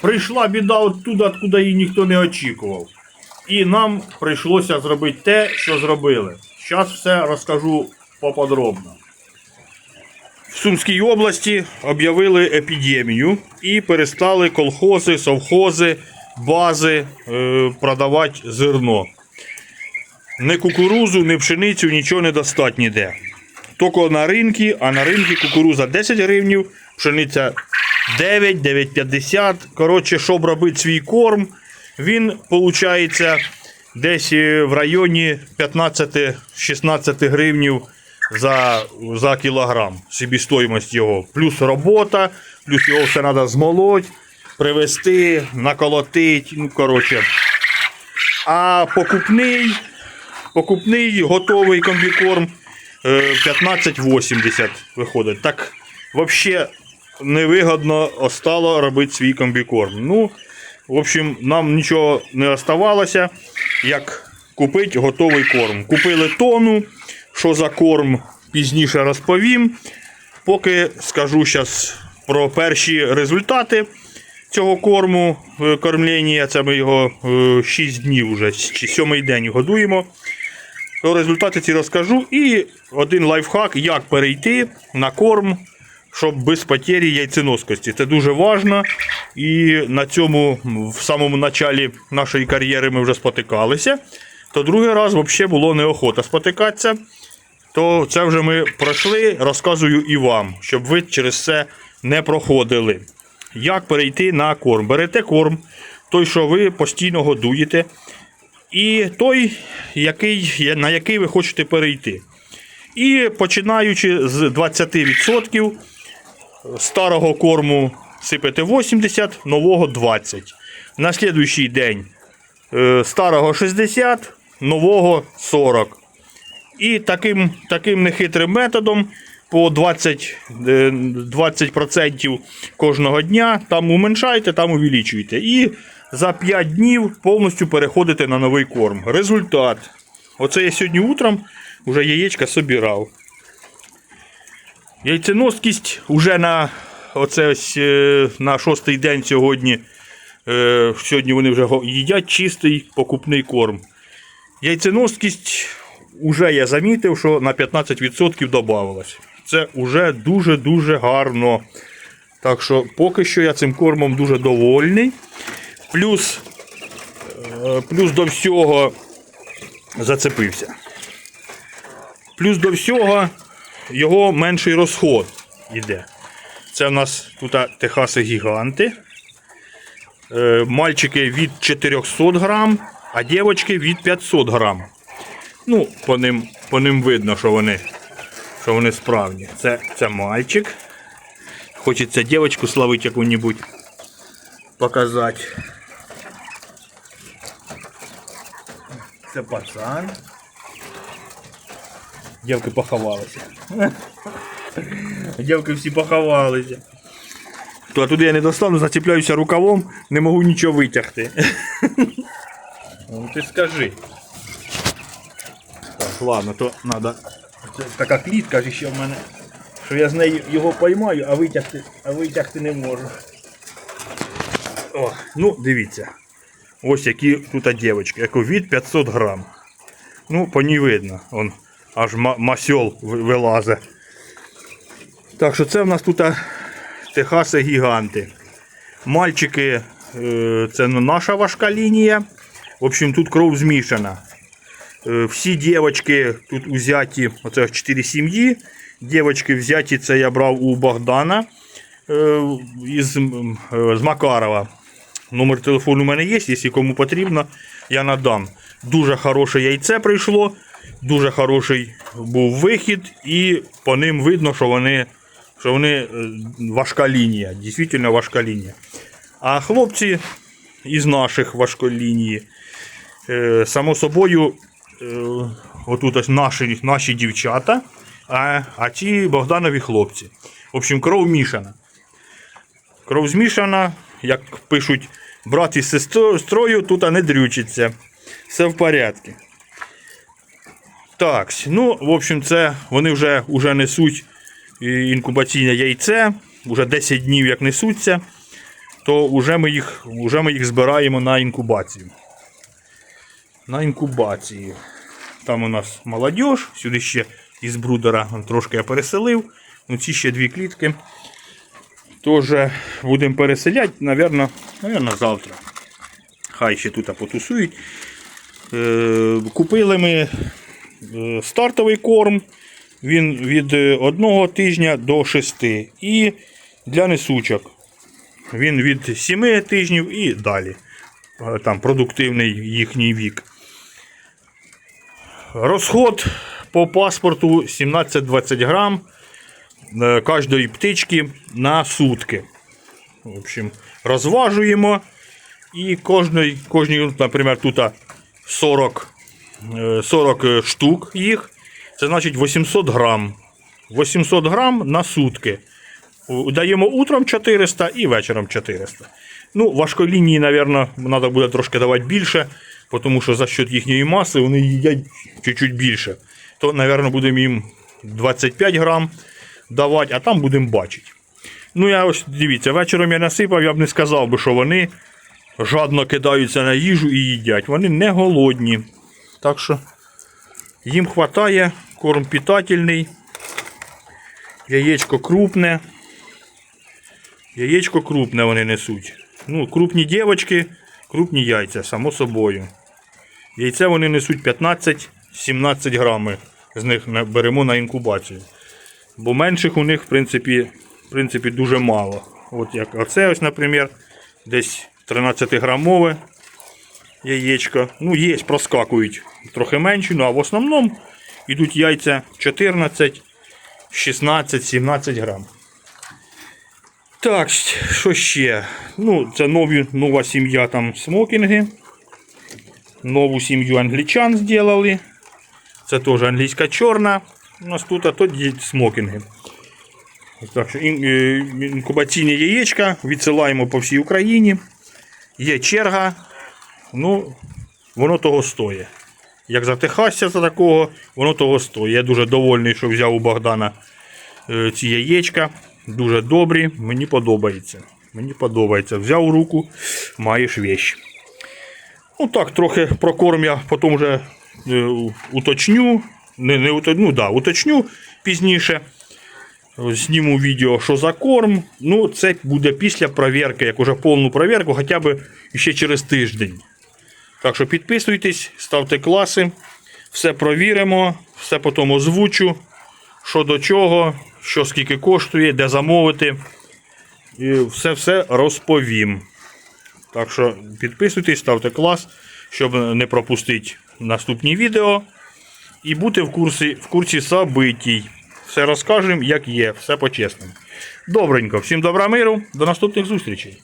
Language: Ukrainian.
прийшла біда оттуда, откуда її ніхто не очікував. І нам прийшлося зробити те, що зробили. Зараз все розкажу поподробно. В Сумській області об'явили епідемію і перестали колхози, совхози, бази е, продавати зерно. Ні кукурузу, ні пшеницю, нічого не достать ніде. Тільки на ринки, а на ринки кукуруза 10 гривнів, пшениця 9, 9,50. Коротше, щоб робити свій корм, він виходить десь е, в районі 15-16 гривнів за, за кілограм собівартість його. Плюс робота, плюс його все треба змолоть, привезти, наколотити. Ну, коротше. А покупний, покупний готовий комбікорм е, 15,80 виходить. Так взагалі невигодно стало робити свій комбікорм. Ну, в общем, нам нічого не оставалося, як купити готовий корм. Купили тону, що за корм пізніше розповім. Поки скажу зараз про перші результати цього корму е, кормлення. Це ми його 6 днів вже, чи 7 день годуємо. Результати ці розкажу. І один лайфхак, як перейти на корм, щоб без потері яйценоскості. Це дуже важливо. І на цьому в самому началі нашої кар'єри ми вже спотикалися. То другий раз взагалі було неохота спотикатися. То це вже ми пройшли, розказую і вам, щоб ви через це не проходили. Як перейти на корм? Берете корм, той, що ви постійно годуєте, і той, який, на який ви хочете перейти. І починаючи з 20% старого корму сипете 80, нового 20. На слідуючий день е, старого 60, нового 40. І таким, таким нехитрим методом по 20, е, 20% кожного дня там уменшайте, там увеличуєте. І за 5 днів повністю переходите на новий корм. Результат. Оце я сьогодні утром вже яєчка собирав. Яйценоскість вже на оце ось, е, на шостий день сьогодні. е, Сьогодні вони вже їдять чистий покупний корм. Яйценоскість уже я замітив, що на 15% додавалось. Це вже дуже-дуже гарно. Так що поки що я цим кормом дуже довольний. Плюс, е, плюс до всього зацепився. Плюс до всього його менший розход йде. Це в нас тут техаси гіганти. Е, Мальчики від 400 грам, а дівчатки від 500 грам. Ну, по ним, по ним видно, що вони, що вони справні. Це, це мальчик. Хочеться дівчинку славити яку-небудь показати. Це пацан. Дівки поховалися. Дівки всі поховалися. То туди я не достану, зацепляюся рукавом, не можу нічого витягти. Ну ти скажи. Так, ладно, то треба. Це така клітка ж ще в мене. Що я з нею його поймаю, а витягти, а витягти не можу. О, ну, дивіться. Ось які тут дівчатки. Яку від 500 грам. Ну, по ній видно. Он аж ма- масьол ви- вилазить. Так що це в нас тут Техаси гіганти. Мальчики, е, це наша важка лінія. В общем, тут кров змішана. Е, Всі дівчатки тут узяті, оце 4 сім'ї. Дівчатки взяті, це я брав у Богдана е, із, е, з Макарова. Номер телефону у мене є, якщо кому потрібно, я надам. Дуже хороше яйце прийшло, дуже хороший був вихід, і по ним видно, що вони, що вони е, важка лінія, дійсно важка лінія. А хлопці із наших важколінії, е, само собою, е, отут ось наші, наші дівчата, а, а ті Богданові хлопці. В общем, кров мішана. Кров змішана, як пишуть брат із сестрою, тут не дрючиться. Все в порядку. Так, ну, в общем, це вони вже, вже несуть е, інкубаційне яйце, вже 10 днів як несуться. то вже ми їх, вже ми їх збираємо на інкубацію. На інкубацію. Там у нас молодіж, сюди ще із брудера трошки я переселив. Ну, ці ще дві клітки. Теж будемо переселяти, напевно, завтра. Хай ще тут потусують. Е, Купили ми стартовий корм. Він від е, одного тижня до 6. І для несучок. Він від 7 тижнів і далі. Е, Там продуктивний їхній вік. Розход по паспорту 17-20 грам е, кожної птички на сутки. В общем, розважуємо. І кожний, кожній, наприклад, тут 40, е, 40 штук їх. Це значить 800 грам. 800 грам на сутки. Даємо утром 400 і вечором 400. Ну, важколінії, мабуть, треба буде трошки давати більше, тому що за счет їхньої маси вони їдять чуть-чуть більше. То, мабуть, будемо їм 25 грам давати, а там будемо бачити. Ну, я ось дивіться, вечором я насипав, я б не сказав би, що вони жадно кидаються на їжу і їдять. Вони не голодні. Так що їм вистачає, корм питательний, яєчко крупне. Яєчко крупне вони несуть. Ну, крупні дівчатки, крупні яйця, само собою. Яйця вони несуть 15-17 грами. З них беремо на інкубацію. Бо менших у них, в принципі, в принципі дуже мало. От як оце ось, наприклад, десь 13-грамове яєчко. Ну, є, проскакують трохи менші, ну а в основному йдуть яйця 14, 16, 17 грам. Так, що ще? Ну, це нові, нова сім'я там смокінги. Нову сім'ю англічан зробили. Це теж англійська чорна. У нас тут, а є смокінги. Так що е, інкубаційні яєчка відсилаємо по всій Україні. Є черга. Ну, воно того стоїть. Як за за такого, воно того стоїть. Я дуже довольний, що взяв у Богдана е, ці яєчка. Дуже добрі, мені подобається. Мені подобається. Взяв у руку, маєш вещь. Ну так, трохи про корм я потім вже е, уточню. Не, не уточню, ну, да, уточню пізніше. Зніму відео, що за корм. Ну, це буде після перевірки, як уже повну перевірку, хоча б ще через тиждень. Так що підписуйтесь, ставте класи, все провіримо, все потім озвучу, що до чого, що скільки коштує, де замовити. І все-все розповім. Так що підписуйтесь, ставте клас, щоб не пропустити наступні відео. І бути в курсі, в курсі событій. Все розкажемо, як є, все по-чесному. Добренько, всім добра миру, до наступних зустрічей.